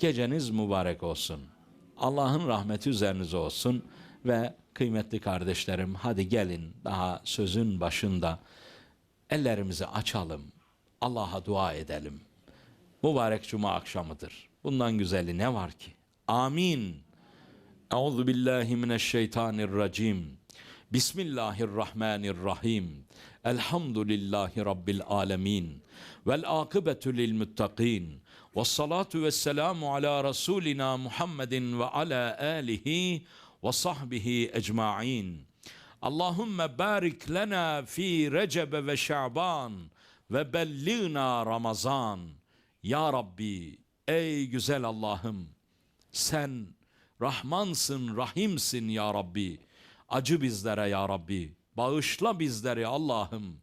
Geceniz mübarek olsun. Allah'ın rahmeti üzerinize olsun ve kıymetli kardeşlerim hadi gelin daha sözün başında ellerimizi açalım. Allah'a dua edelim. Mübarek cuma akşamıdır. Bundan güzeli ne var ki? Amin. Euzu billahi mineşşeytanirracim. Bismillahirrahmanirrahim. Elhamdülillahi rabbil alamin. Vel akıbetu lil muttaqin. Ves salatu vesselamu ala rasulina Muhammedin ve ala alihi ve sahbihi ecmaîn. Allahümme barik lena fi Recebe ve Şaban ve belligna Ramazan. Ya Rabbi, ey güzel Allah'ım, sen Rahmansın, Rahimsin ya Rabbi. Acı bizlere ya Rabbi. Bağışla bizleri Allah'ım.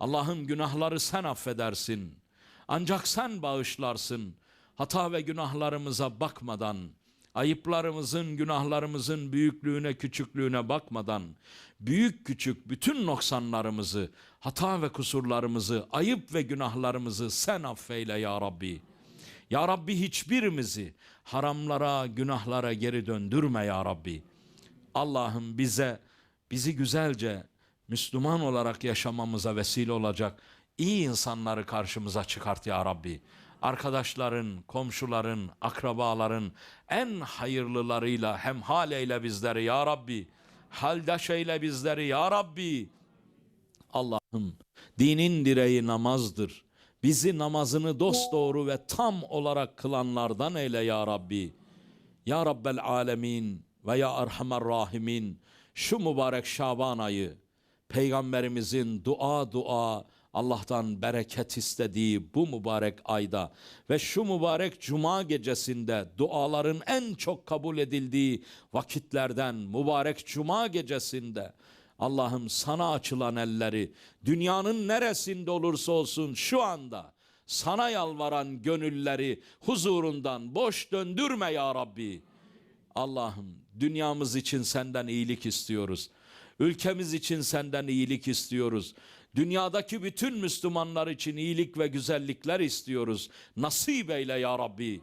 Allah'ım günahları sen affedersin. Ancak sen bağışlarsın. Hata ve günahlarımıza bakmadan, ayıplarımızın, günahlarımızın büyüklüğüne, küçüklüğüne bakmadan, büyük küçük bütün noksanlarımızı, hata ve kusurlarımızı, ayıp ve günahlarımızı sen affeyle ya Rabbi. Ya Rabbi hiçbirimizi haramlara, günahlara geri döndürme ya Rabbi. Allah'ım bize, bizi güzelce Müslüman olarak yaşamamıza vesile olacak iyi insanları karşımıza çıkart ya Rabbi. Arkadaşların, komşuların, akrabaların en hayırlılarıyla hemhal eyle bizleri ya Rabbi. Haldaş eyle bizleri ya Rabbi. Allah'ım dinin direği namazdır. Bizi namazını dosdoğru ve tam olarak kılanlardan eyle ya Rabbi. Ya Rabbel Alemin ve Ya Erhamer Rahimin şu mübarek Şaban ayı Peygamberimizin dua dua Allah'tan bereket istediği bu mübarek ayda ve şu mübarek cuma gecesinde duaların en çok kabul edildiği vakitlerden mübarek cuma gecesinde Allah'ım sana açılan elleri dünyanın neresinde olursa olsun şu anda sana yalvaran gönülleri huzurundan boş döndürme ya Rabbi. Allah'ım dünyamız için senden iyilik istiyoruz. Ülkemiz için senden iyilik istiyoruz. Dünyadaki bütün Müslümanlar için iyilik ve güzellikler istiyoruz. Nasip eyle ya Rabbi.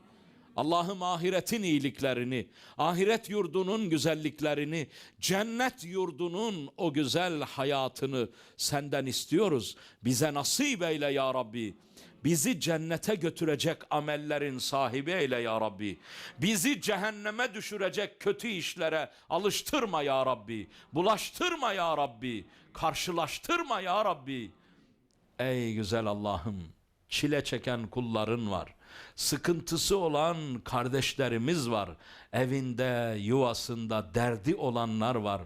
Allah'ım ahiretin iyiliklerini, ahiret yurdunun güzelliklerini, cennet yurdunun o güzel hayatını senden istiyoruz. Bize nasip eyle ya Rabbi. Bizi cennete götürecek amellerin sahibi eyle ya Rabbi. Bizi cehenneme düşürecek kötü işlere alıştırma ya Rabbi. Bulaştırma ya Rabbi. Karşılaştırma ya Rabbi. Ey güzel Allah'ım çile çeken kulların var. Sıkıntısı olan kardeşlerimiz var. Evinde, yuvasında derdi olanlar var.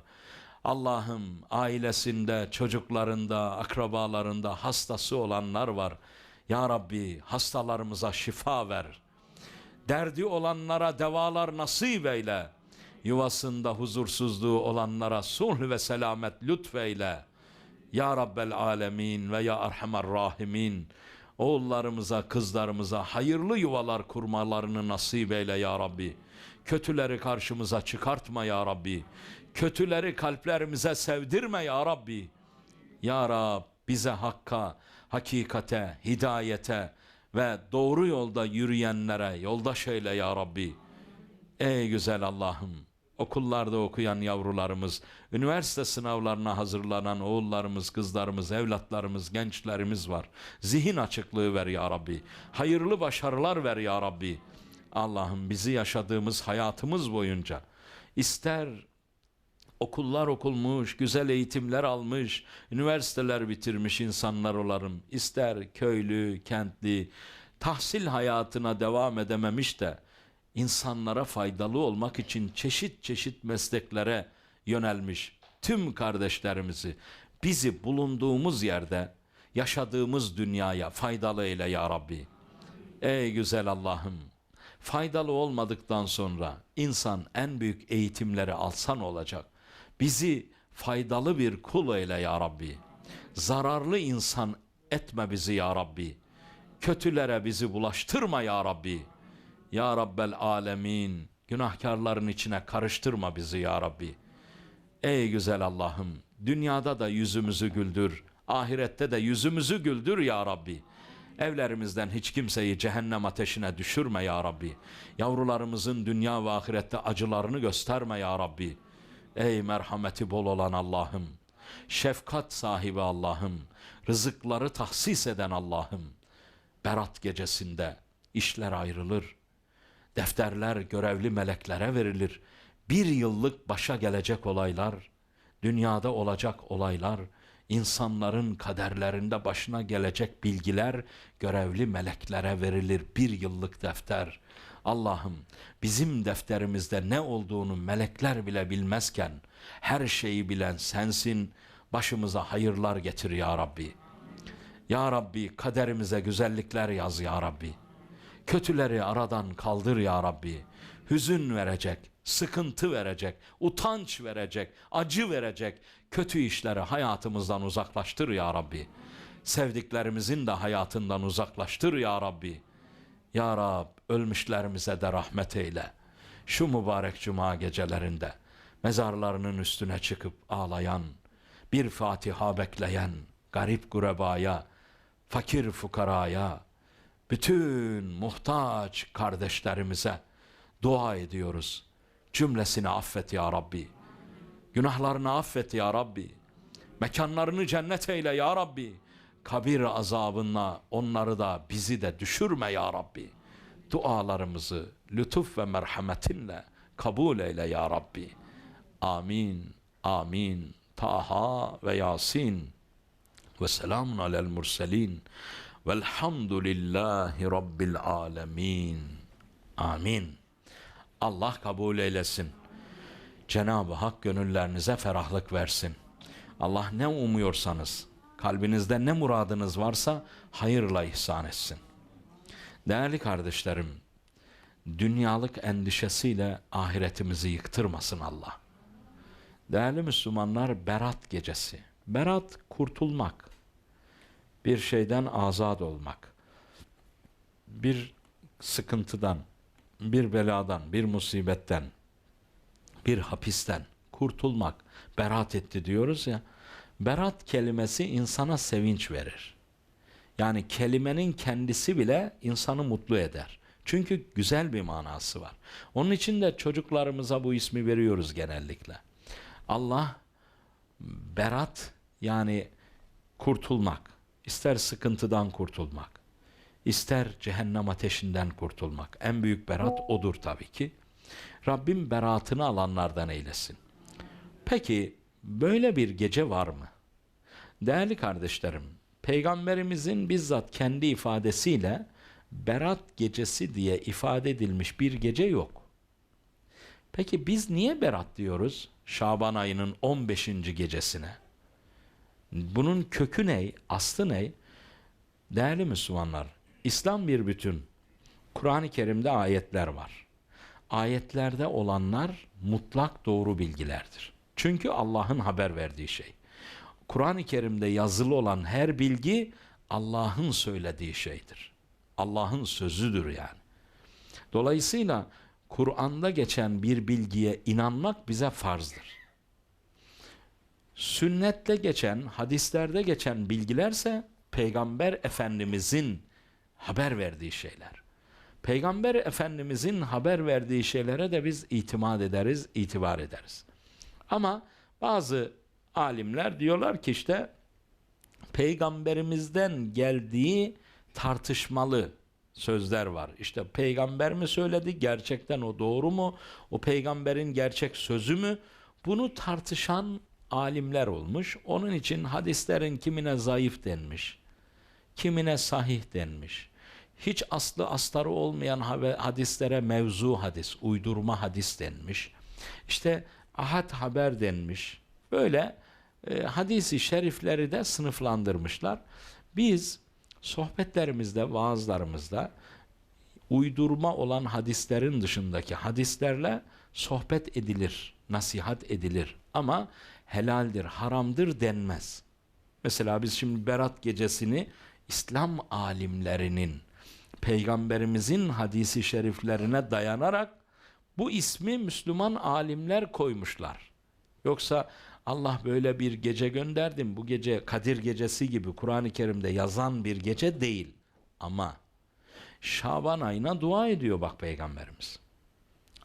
Allah'ım ailesinde, çocuklarında, akrabalarında hastası olanlar var. Ya Rabbi hastalarımıza şifa ver. Derdi olanlara devalar nasip eyle. Yuvasında huzursuzluğu olanlara sulh ve selamet lütfeyle. Ya Rabbel Alemin ve Ya Erhamer Rahimin. Oğullarımıza, kızlarımıza hayırlı yuvalar kurmalarını nasip eyle ya Rabbi. Kötüleri karşımıza çıkartma ya Rabbi. Kötüleri kalplerimize sevdirme ya Rabbi. Ya Rab bize hakka, hakikate, hidayete ve doğru yolda yürüyenlere yoldaş eyle ya Rabbi. Ey güzel Allah'ım okullarda okuyan yavrularımız, üniversite sınavlarına hazırlanan oğullarımız, kızlarımız, evlatlarımız, gençlerimiz var. Zihin açıklığı ver ya Rabbi. Hayırlı başarılar ver ya Rabbi. Allah'ım bizi yaşadığımız hayatımız boyunca ister okullar okulmuş, güzel eğitimler almış, üniversiteler bitirmiş insanlar olarım. İster köylü, kentli, tahsil hayatına devam edememiş de insanlara faydalı olmak için çeşit çeşit mesleklere yönelmiş tüm kardeşlerimizi bizi bulunduğumuz yerde yaşadığımız dünyaya faydalı eyle ya Rabbi. Ey güzel Allah'ım faydalı olmadıktan sonra insan en büyük eğitimleri alsan olacak. Bizi faydalı bir kul eyle ya Rabbi. Zararlı insan etme bizi ya Rabbi. Kötülere bizi bulaştırma ya Rabbi. Ya Rabbel Alemin günahkarların içine karıştırma bizi ya Rabbi. Ey güzel Allah'ım dünyada da yüzümüzü güldür, ahirette de yüzümüzü güldür ya Rabbi. Evlerimizden hiç kimseyi cehennem ateşine düşürme ya Rabbi. Yavrularımızın dünya ve ahirette acılarını gösterme ya Rabbi. Ey merhameti bol olan Allah'ım. Şefkat sahibi Allah'ım. Rızıkları tahsis eden Allah'ım. Berat gecesinde işler ayrılır. Defterler görevli meleklere verilir. Bir yıllık başa gelecek olaylar, dünyada olacak olaylar, insanların kaderlerinde başına gelecek bilgiler görevli meleklere verilir bir yıllık defter. Allah'ım bizim defterimizde ne olduğunu melekler bile bilmezken her şeyi bilen sensin. Başımıza hayırlar getir ya Rabbi. Ya Rabbi kaderimize güzellikler yaz ya Rabbi. Kötüleri aradan kaldır ya Rabbi. Hüzün verecek, sıkıntı verecek, utanç verecek, acı verecek. Kötü işleri hayatımızdan uzaklaştır ya Rabbi. Sevdiklerimizin de hayatından uzaklaştır ya Rabbi. Ya Rab ölmüşlerimize de rahmet eyle. Şu mübarek cuma gecelerinde mezarlarının üstüne çıkıp ağlayan, bir Fatiha bekleyen garip gurebaya, fakir fukaraya, bütün muhtaç kardeşlerimize dua ediyoruz. Cümlesini affet ya Rabbi. Günahlarını affet ya Rabbi. Mekanlarını cennet eyle ya Rabbi. Kabir azabına onları da bizi de düşürme ya Rabbi. Dualarımızı lütuf ve merhametinle kabul eyle ya Rabbi. Amin, amin. Taha ve Yasin. Ve selamun alel murselin. Velhamdülillahi Rabbil alemin. Amin. Allah kabul eylesin. Cenab-ı Hak gönüllerinize ferahlık versin. Allah ne umuyorsanız, kalbinizde ne muradınız varsa hayırla ihsan etsin. Değerli kardeşlerim, dünyalık endişesiyle ahiretimizi yıktırmasın Allah. Değerli Müslümanlar, Berat gecesi. Berat kurtulmak, bir şeyden azat olmak, bir sıkıntıdan, bir beladan, bir musibetten, bir hapisten kurtulmak, berat etti diyoruz ya. Berat kelimesi insana sevinç verir. Yani kelimenin kendisi bile insanı mutlu eder. Çünkü güzel bir manası var. Onun için de çocuklarımıza bu ismi veriyoruz genellikle. Allah berat yani kurtulmak, ister sıkıntıdan kurtulmak, ister cehennem ateşinden kurtulmak. En büyük berat odur tabii ki. Rabbim beratını alanlardan eylesin. Peki böyle bir gece var mı? Değerli kardeşlerim, Peygamberimizin bizzat kendi ifadesiyle Berat gecesi diye ifade edilmiş bir gece yok. Peki biz niye Berat diyoruz Şaban ayının 15. gecesine? Bunun kökü ne, aslı ne? Değerli Müslümanlar, İslam bir bütün. Kur'an-ı Kerim'de ayetler var. Ayetlerde olanlar mutlak doğru bilgilerdir. Çünkü Allah'ın haber verdiği şey. Kur'an-ı Kerim'de yazılı olan her bilgi Allah'ın söylediği şeydir. Allah'ın sözüdür yani. Dolayısıyla Kur'an'da geçen bir bilgiye inanmak bize farzdır. Sünnette geçen, hadislerde geçen bilgilerse Peygamber Efendimizin haber verdiği şeyler. Peygamber Efendimizin haber verdiği şeylere de biz itimat ederiz, itibar ederiz. Ama bazı alimler diyorlar ki işte peygamberimizden geldiği tartışmalı sözler var. İşte peygamber mi söyledi? Gerçekten o doğru mu? O peygamberin gerçek sözü mü? Bunu tartışan alimler olmuş. Onun için hadislerin kimine zayıf denmiş, kimine sahih denmiş. Hiç aslı astarı olmayan hadislere mevzu hadis, uydurma hadis denmiş. İşte ahad haber denmiş. Böyle e, hadisi şerifleri de sınıflandırmışlar. Biz sohbetlerimizde, vaazlarımızda uydurma olan hadislerin dışındaki hadislerle sohbet edilir, nasihat edilir. Ama helaldir, haramdır denmez. Mesela biz şimdi Berat gecesini İslam alimlerinin, peygamberimizin hadisi şeriflerine dayanarak bu ismi Müslüman alimler koymuşlar. Yoksa Allah böyle bir gece gönderdim. Bu gece Kadir gecesi gibi Kur'an-ı Kerim'de yazan bir gece değil. ama Şaban ayına dua ediyor bak Peygamberimiz.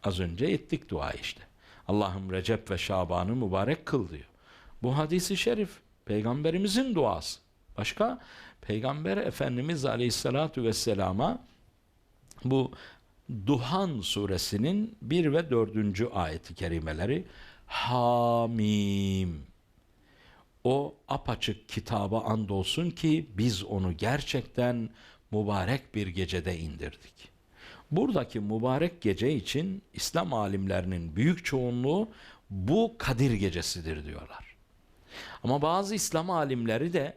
Az önce ettik dua işte. Allah'ım Recep ve Şaban'ı mübarek kıl diyor. Bu hadisi şerif Peygamberimizin duası. Başka Peygamber Efendimiz Aleyhisselatü Vesselam'a bu Duhan suresinin 1 ve 4. ayeti kerimeleri Hamim o apaçık kitaba andolsun ki biz onu gerçekten mübarek bir gecede indirdik. Buradaki mübarek gece için İslam alimlerinin büyük çoğunluğu bu Kadir gecesidir diyorlar. Ama bazı İslam alimleri de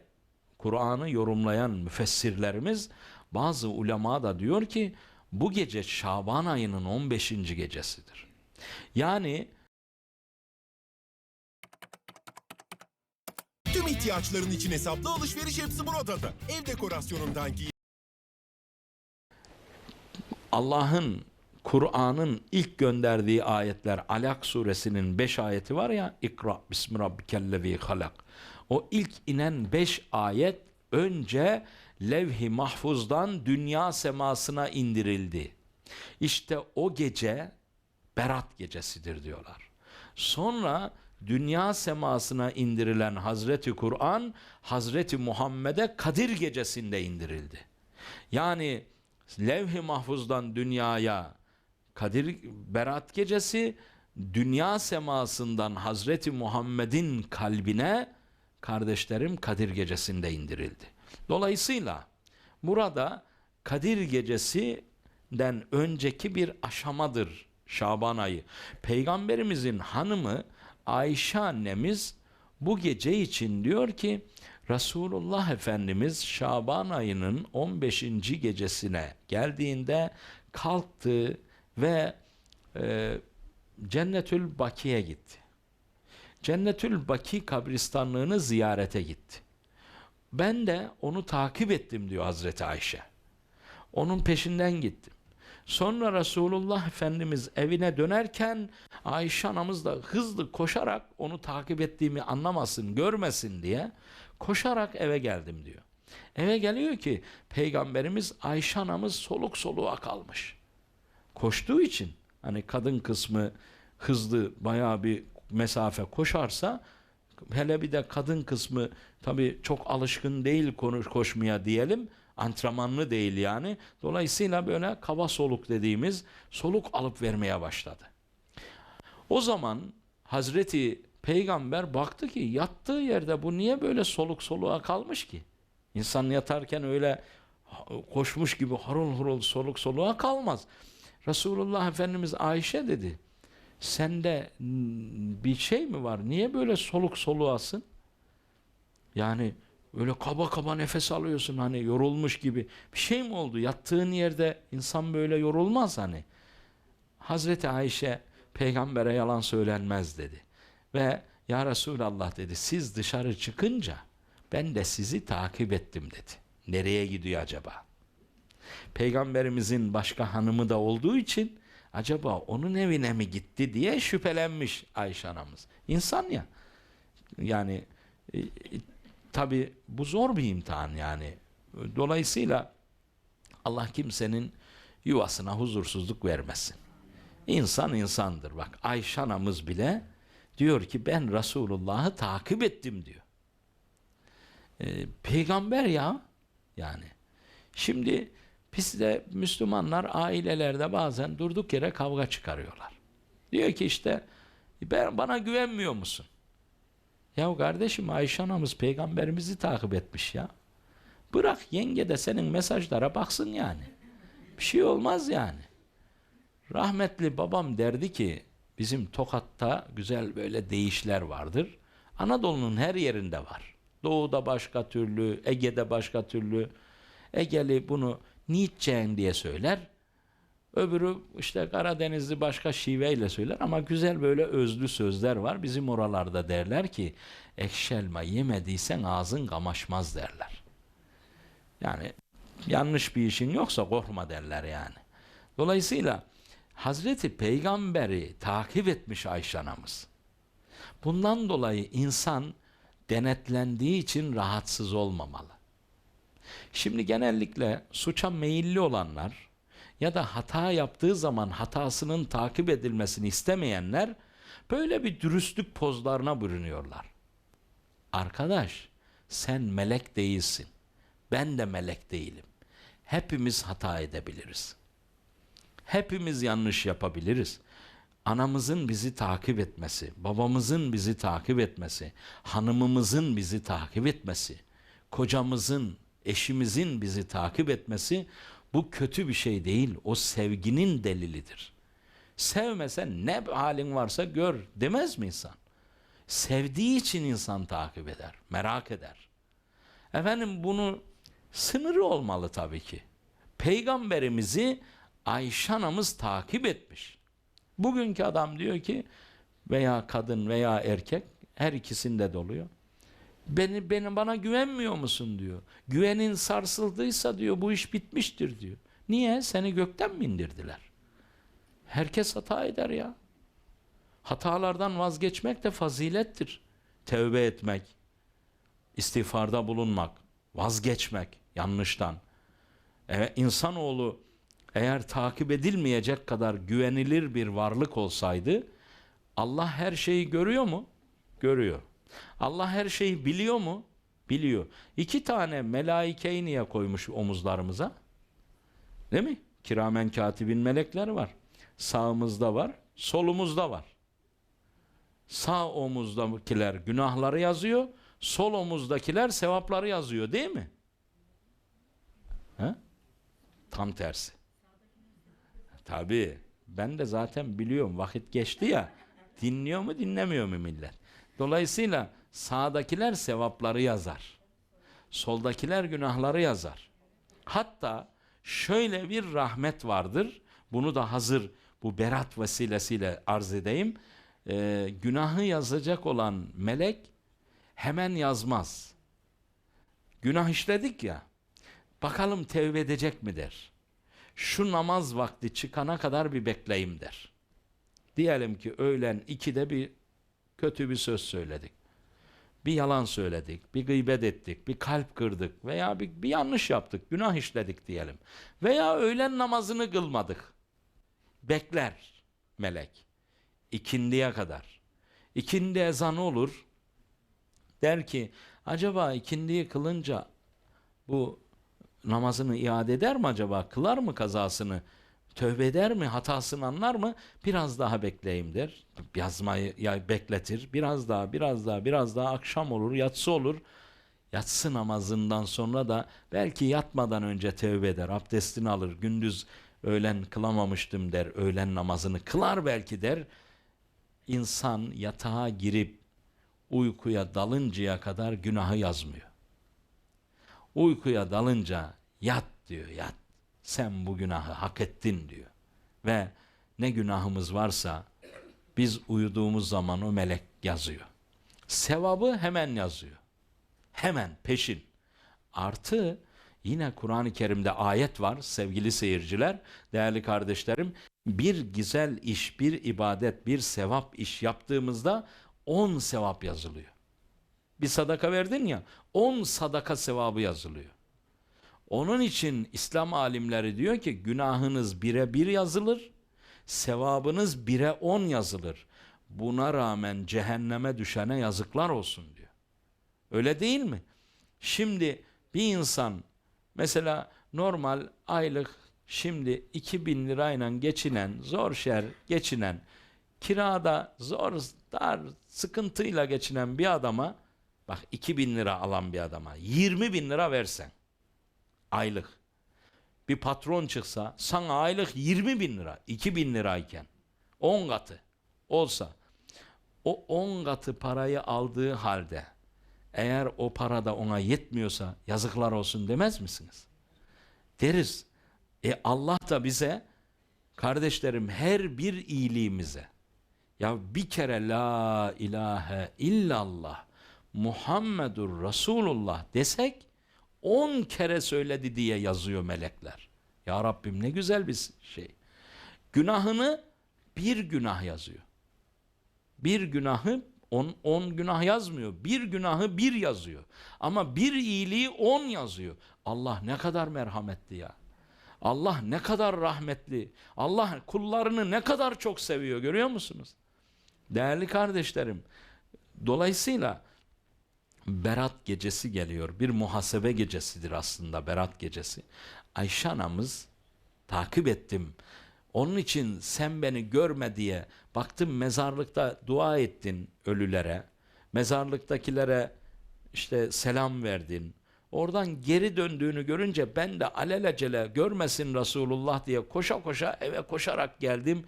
Kur'an'ı yorumlayan müfessirlerimiz bazı ulema da diyor ki bu gece Şaban ayının 15. gecesidir. Yani Tüm ihtiyaçların için hesaplı alışveriş hepsi burada'da. Ev dekorasyonundan giy Allah'ın Kur'an'ın ilk gönderdiği ayetler Alak suresinin 5 ayeti var ya İkra bismi rabbikellezi halak. O ilk inen 5 ayet önce levh-i mahfuzdan dünya semasına indirildi. İşte o gece Berat gecesidir diyorlar. Sonra dünya semasına indirilen Hazreti Kur'an Hazreti Muhammed'e Kadir gecesinde indirildi. Yani levh-i mahfuzdan dünyaya Kadir Berat gecesi dünya semasından Hazreti Muhammed'in kalbine kardeşlerim Kadir gecesinde indirildi. Dolayısıyla burada Kadir gecesinden önceki bir aşamadır Şaban ayı. Peygamberimizin hanımı Ayşe annemiz bu gece için diyor ki Resulullah Efendimiz Şaban ayının 15. gecesine geldiğinde kalktı ve e, Cennetül Baki'ye gitti. Cennetül Baki kabristanlığını ziyarete gitti. Ben de onu takip ettim diyor Hazreti Ayşe. Onun peşinden gittim. Sonra Resulullah Efendimiz evine dönerken Ayşe anamız da hızlı koşarak onu takip ettiğimi anlamasın, görmesin diye koşarak eve geldim diyor. Eve geliyor ki Peygamberimiz Ayşe anamız soluk soluğa kalmış. Koştuğu için hani kadın kısmı hızlı bayağı bir mesafe koşarsa hele bir de kadın kısmı tabii çok alışkın değil konuş koşmaya diyelim antrenmanlı değil yani. Dolayısıyla böyle kaba soluk dediğimiz soluk alıp vermeye başladı. O zaman Hazreti Peygamber baktı ki yattığı yerde bu niye böyle soluk soluğa kalmış ki? İnsan yatarken öyle koşmuş gibi harul harul soluk soluğa kalmaz. Resulullah Efendimiz Ayşe dedi. Sende bir şey mi var? Niye böyle soluk soluğasın? Yani öyle kaba kaba nefes alıyorsun hani yorulmuş gibi. Bir şey mi oldu? Yattığın yerde insan böyle yorulmaz hani. Hazreti Ayşe peygambere yalan söylenmez dedi. Ve ya Resulallah dedi siz dışarı çıkınca ben de sizi takip ettim dedi. Nereye gidiyor acaba? Peygamberimizin başka hanımı da olduğu için acaba onun evine mi gitti diye şüphelenmiş Ayşe anamız. İnsan ya. Yani e, tabi bu zor bir imtihan yani. Dolayısıyla Allah kimsenin yuvasına huzursuzluk vermesin. İnsan insandır. Bak Ayşe anamız bile diyor ki ben Resulullah'ı takip ettim diyor. Ee, peygamber ya yani. Şimdi biz de Müslümanlar ailelerde bazen durduk yere kavga çıkarıyorlar. Diyor ki işte ben bana güvenmiyor musun? Ya kardeşim Ayşe anamız peygamberimizi takip etmiş ya. Bırak yenge de senin mesajlara baksın yani. Bir şey olmaz yani. Rahmetli babam derdi ki bizim Tokat'ta güzel böyle deyişler vardır. Anadolu'nun her yerinde var. Doğu'da başka türlü, Ege'de başka türlü. Egeli bunu Nietzsche'en diye söyler. Öbürü işte Karadenizli başka şiveyle söyler ama güzel böyle özlü sözler var. Bizim oralarda derler ki ekşelma yemediysen ağzın kamaşmaz derler. Yani yanlış bir işin yoksa korkma derler yani. Dolayısıyla Hazreti Peygamberi takip etmiş Ayşe anamız. Bundan dolayı insan denetlendiği için rahatsız olmamalı. Şimdi genellikle suça meyilli olanlar ya da hata yaptığı zaman hatasının takip edilmesini istemeyenler böyle bir dürüstlük pozlarına bürünüyorlar. Arkadaş sen melek değilsin. Ben de melek değilim. Hepimiz hata edebiliriz. Hepimiz yanlış yapabiliriz. Anamızın bizi takip etmesi, babamızın bizi takip etmesi, hanımımızın bizi takip etmesi, kocamızın, eşimizin bizi takip etmesi bu kötü bir şey değil. O sevginin delilidir. Sevmesen ne halin varsa gör demez mi insan? Sevdiği için insan takip eder, merak eder. Efendim bunu sınırı olmalı tabii ki. Peygamberimizi Ayşe anamız takip etmiş. Bugünkü adam diyor ki veya kadın veya erkek her ikisinde de oluyor. Beni, beni bana güvenmiyor musun diyor. Güvenin sarsıldıysa diyor bu iş bitmiştir diyor. Niye? Seni gökten mi indirdiler? Herkes hata eder ya. Hatalardan vazgeçmek de fazilettir. Tevbe etmek, istiğfarda bulunmak, vazgeçmek yanlıştan. Evet, insanoğlu eğer takip edilmeyecek kadar güvenilir bir varlık olsaydı Allah her şeyi görüyor mu? Görüyor. Allah her şeyi biliyor mu? Biliyor. İki tane melaikeyi niye koymuş omuzlarımıza? Değil mi? Kiramen katibin melekler var. Sağımızda var, solumuzda var. Sağ omuzdakiler günahları yazıyor, sol omuzdakiler sevapları yazıyor değil mi? He? Tam tersi. Tabii. Ben de zaten biliyorum. Vakit geçti ya. Dinliyor mu dinlemiyor mu millet? Dolayısıyla sağdakiler sevapları yazar. Soldakiler günahları yazar. Hatta şöyle bir rahmet vardır. Bunu da hazır bu berat vesilesiyle arz edeyim. Ee, günahı yazacak olan melek hemen yazmaz. Günah işledik ya. Bakalım tevbe edecek mi der. Şu namaz vakti çıkana kadar bir bekleyeyim der. Diyelim ki öğlen 2'de bir kötü bir söz söyledik. Bir yalan söyledik, bir gıybet ettik, bir kalp kırdık veya bir, bir yanlış yaptık, günah işledik diyelim. Veya öğlen namazını kılmadık. Bekler melek. İkindiye kadar. İkindi ezanı olur. Der ki acaba ikindiyi kılınca bu namazını iade eder mi acaba? Kılar mı kazasını? Tövbe eder mi? Hatasını anlar mı? Biraz daha bekleyeyim der. Yazmayı ya bekletir. Biraz daha, biraz daha, biraz daha akşam olur, yatsı olur. Yatsı namazından sonra da belki yatmadan önce tövbe eder. Abdestini alır. Gündüz öğlen kılamamıştım der. Öğlen namazını kılar belki der. İnsan yatağa girip uykuya dalıncaya kadar günahı yazmıyor. Uykuya dalınca yat diyor yat. Sen bu günahı hak ettin diyor. Ve ne günahımız varsa biz uyuduğumuz zaman o melek yazıyor. Sevabı hemen yazıyor. Hemen peşin. Artı yine Kur'an-ı Kerim'de ayet var sevgili seyirciler, değerli kardeşlerim. Bir güzel iş, bir ibadet, bir sevap iş yaptığımızda on sevap yazılıyor. Bir sadaka verdin ya, on sadaka sevabı yazılıyor. Onun için İslam alimleri diyor ki günahınız bire bir yazılır, sevabınız bire on yazılır. Buna rağmen cehenneme düşene yazıklar olsun diyor. Öyle değil mi? Şimdi bir insan mesela normal aylık şimdi 2000 lirayla geçinen, zor şer geçinen, kirada zor, dar, sıkıntıyla geçinen bir adama bak 2000 lira alan bir adama 20 bin lira versen aylık bir patron çıksa sana aylık 20 bin lira 2 bin lirayken 10 katı olsa o 10 katı parayı aldığı halde eğer o para da ona yetmiyorsa yazıklar olsun demez misiniz? Deriz. E Allah da bize kardeşlerim her bir iyiliğimize ya bir kere la ilahe illallah Muhammedur Resulullah desek on kere söyledi diye yazıyor melekler. Ya Rabbim ne güzel bir şey. Günahını bir günah yazıyor. Bir günahı On, on günah yazmıyor. Bir günahı bir yazıyor. Ama bir iyiliği on yazıyor. Allah ne kadar merhametli ya. Allah ne kadar rahmetli. Allah kullarını ne kadar çok seviyor görüyor musunuz? Değerli kardeşlerim. Dolayısıyla Berat gecesi geliyor. Bir muhasebe gecesidir aslında Berat gecesi. Ayşe anamız takip ettim. Onun için sen beni görme diye baktım mezarlıkta dua ettin ölülere. Mezarlıktakilere işte selam verdin. Oradan geri döndüğünü görünce ben de alelacele görmesin Resulullah diye koşa koşa eve koşarak geldim.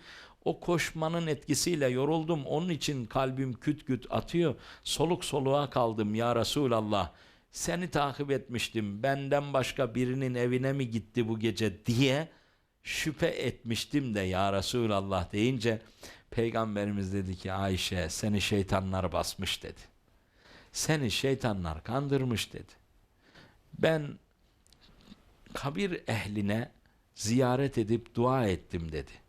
O koşmanın etkisiyle yoruldum. Onun için kalbim küt küt atıyor. Soluk soluğa kaldım ya Resulallah. Seni takip etmiştim. Benden başka birinin evine mi gitti bu gece diye şüphe etmiştim de ya Resulallah deyince Peygamberimiz dedi ki Ayşe seni şeytanlar basmış dedi. Seni şeytanlar kandırmış dedi. Ben kabir ehline ziyaret edip dua ettim dedi.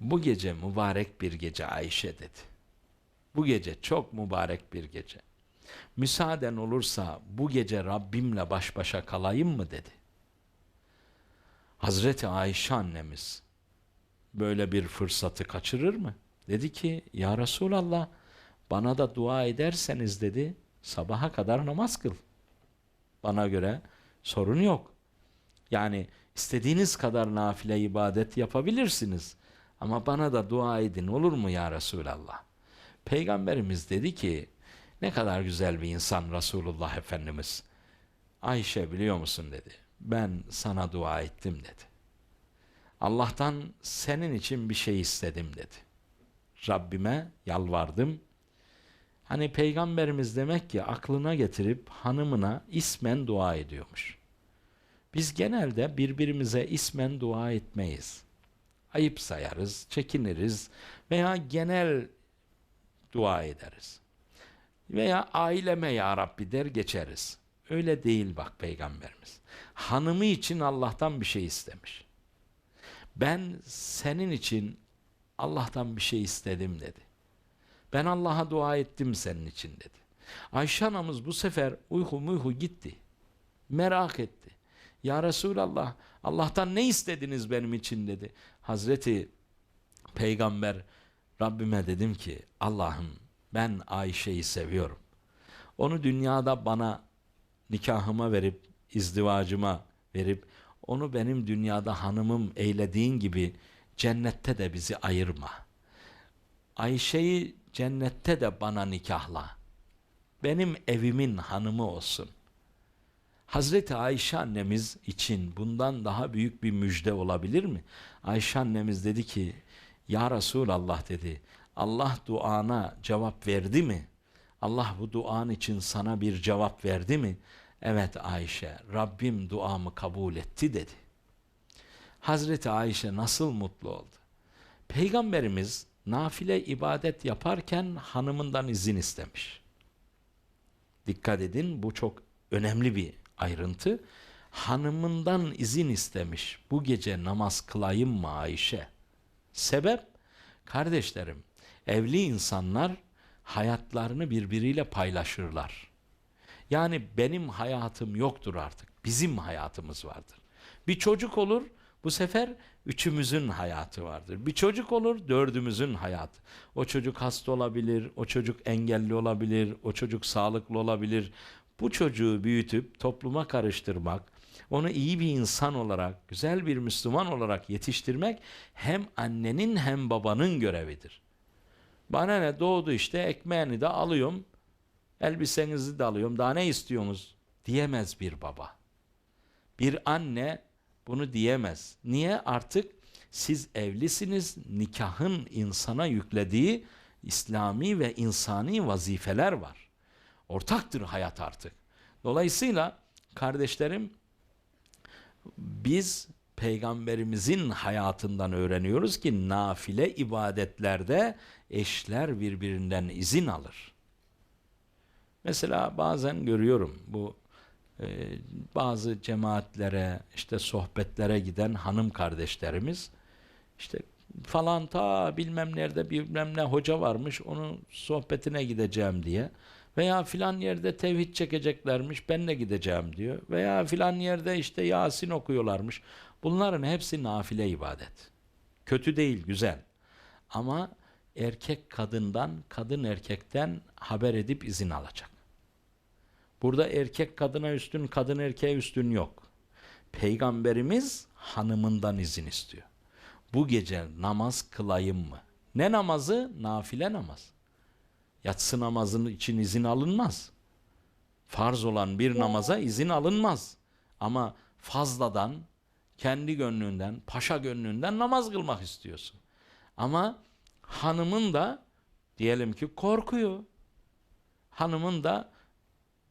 Bu gece mübarek bir gece Ayşe dedi. Bu gece çok mübarek bir gece. Müsaaden olursa bu gece Rabbimle baş başa kalayım mı dedi. Hazreti Ayşe annemiz böyle bir fırsatı kaçırır mı? Dedi ki ya Resulallah bana da dua ederseniz dedi sabaha kadar namaz kıl. Bana göre sorun yok. Yani istediğiniz kadar nafile ibadet yapabilirsiniz. Ama bana da dua edin olur mu ya Resulallah? Peygamberimiz dedi ki ne kadar güzel bir insan Resulullah Efendimiz. Ayşe biliyor musun dedi. Ben sana dua ettim dedi. Allah'tan senin için bir şey istedim dedi. Rabbime yalvardım. Hani peygamberimiz demek ki aklına getirip hanımına ismen dua ediyormuş. Biz genelde birbirimize ismen dua etmeyiz. Ayıp sayarız, çekiniriz veya genel dua ederiz. Veya aileme ya Rabbi der geçeriz. Öyle değil bak peygamberimiz. Hanımı için Allah'tan bir şey istemiş. Ben senin için Allah'tan bir şey istedim dedi. Ben Allah'a dua ettim senin için dedi. Ayşe anamız bu sefer uyku muyhu gitti. Merak etti. Ya Resulallah Allah'tan ne istediniz benim için dedi. Hazreti Peygamber Rabbime dedim ki Allah'ım ben Ayşe'yi seviyorum. Onu dünyada bana nikahıma verip izdivacıma verip onu benim dünyada hanımım eylediğin gibi cennette de bizi ayırma. Ayşe'yi cennette de bana nikahla. Benim evimin hanımı olsun. Hazreti Ayşe annemiz için bundan daha büyük bir müjde olabilir mi? Ayşe annemiz dedi ki, Ya Resulallah dedi, Allah duana cevap verdi mi? Allah bu duan için sana bir cevap verdi mi? Evet Ayşe, Rabbim duamı kabul etti dedi. Hazreti Ayşe nasıl mutlu oldu? Peygamberimiz nafile ibadet yaparken hanımından izin istemiş. Dikkat edin bu çok önemli bir ayrıntı. Hanımından izin istemiş. Bu gece namaz kılayım mı Ayşe? Sebep? Kardeşlerim, evli insanlar hayatlarını birbiriyle paylaşırlar. Yani benim hayatım yoktur artık. Bizim hayatımız vardır. Bir çocuk olur, bu sefer üçümüzün hayatı vardır. Bir çocuk olur, dördümüzün hayatı. O çocuk hasta olabilir, o çocuk engelli olabilir, o çocuk sağlıklı olabilir. Bu çocuğu büyütüp topluma karıştırmak, onu iyi bir insan olarak, güzel bir Müslüman olarak yetiştirmek hem annenin hem babanın görevidir. Bana ne doğdu işte ekmeğini de alıyorum, elbisenizi de alıyorum, daha ne istiyorsunuz diyemez bir baba. Bir anne bunu diyemez. Niye? Artık siz evlisiniz, nikahın insana yüklediği İslami ve insani vazifeler var. Ortaktır hayat artık. Dolayısıyla kardeşlerim biz peygamberimizin hayatından öğreniyoruz ki nafile ibadetlerde eşler birbirinden izin alır. Mesela bazen görüyorum bu e, bazı cemaatlere işte sohbetlere giden hanım kardeşlerimiz işte falan ta bilmem nerede bilmem ne hoca varmış onun sohbetine gideceğim diye veya filan yerde tevhid çekeceklermiş ben de gideceğim diyor. Veya filan yerde işte Yasin okuyorlarmış. Bunların hepsi nafile ibadet. Kötü değil güzel. Ama erkek kadından kadın erkekten haber edip izin alacak. Burada erkek kadına üstün kadın erkeğe üstün yok. Peygamberimiz hanımından izin istiyor. Bu gece namaz kılayım mı? Ne namazı? Nafile namaz. Yatsı namazının için izin alınmaz. Farz olan bir namaza izin alınmaz. Ama fazladan, kendi gönlünden, paşa gönlünden namaz kılmak istiyorsun. Ama hanımın da diyelim ki korkuyor. Hanımın da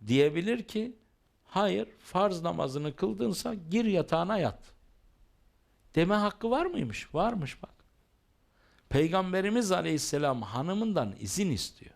diyebilir ki hayır farz namazını kıldınsa gir yatağına yat. Deme hakkı var mıymış? Varmış bak. Peygamberimiz aleyhisselam hanımından izin istiyor.